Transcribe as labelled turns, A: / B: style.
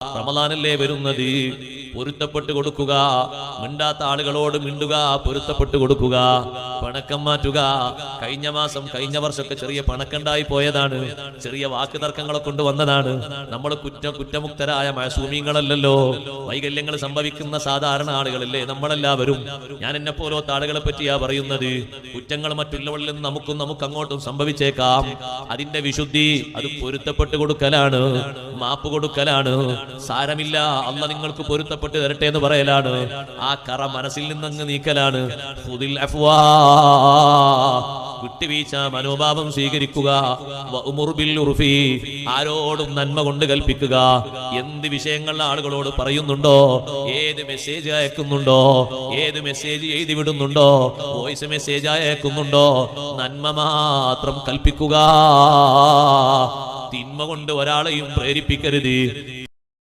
A: റമദാനല്ലേ വരുന്നത്? പൊരുത്തപ്പെട്ട് കൊടുക്കുക. മിണ്ടാത്ത ആളുകളോട് മിണ്ടുക പൊരുത്തപ്പെട്ട് കൊടുക്കുക. പണക്കം മാറ്റുക. കഴിഞ്ഞ മാസം കഴിഞ്ഞ വർഷമൊക്കെ ചെറിയ പണക്കണ്ടായി പോയതാണ്. ചെറിയ വാക്ക് തർക്കങ്ങളെ കൊണ്ട് വന്നതാണ്. നമ്മൾ കുറ്റ കുറ്റമുക്തരായ മഴസൂമിങ്ങളല്ലല്ലോ വൈകല്യങ്ങൾ സംഭവിക്കുന്ന സാധാരണ ആളുകളല്ലേ നമ്മളെല്ലാവരും. ഞാൻ എന്നെ പോലത്തെ ആളുകളെ പറ്റിയാ പറയുന്നത്. കുറ്റങ്ങൾ മറ്റുള്ളവരിൽ നിന്ന് നമുക്കും നമുക്ക് അങ്ങോട്ടും സംഭവിച്ചേക്കാം. അതിന്റെ വിശുദ്ധി അത് പൊരുത്തപ്പെട്ട് കൊടുക്കലാണ്. മാപ്പ് കൊടുക്കലാണ്. സാരമില്ല. അല്ല നിങ്ങൾക്ക് പൊരുത്തപ്പെട്ട് തരട്ടെ എന്ന് പറയലാണ്. ആ കറ മനസ്സിൽ നിന്നങ്ങ് നീക്കലാണ്. വിട്ടുവീഴ്ച മനോഭാവം സ്വീകരിക്കുക. ആരോടും നന്മ കൊണ്ട് കൽപ്പിക്കുക. എന്ത് വിഷയങ്ങൾ ആളുകളോട് പറയുന്നുണ്ടോ? ഏത് മെസ്സേജ് അയക്കുന്നുണ്ടോ? ഏത് മെസ്സേജ് എഴുതി വിടുന്നുണ്ടോ വോയിസ് മെസ്സേജ് അയക്കുന്നുണ്ടോ? നന്മ മാത്രം കൽപ്പിക്കുക. തിന്മ കൊണ്ട് ഒരാളെയും പ്രേരിപ്പിക്കരുത്.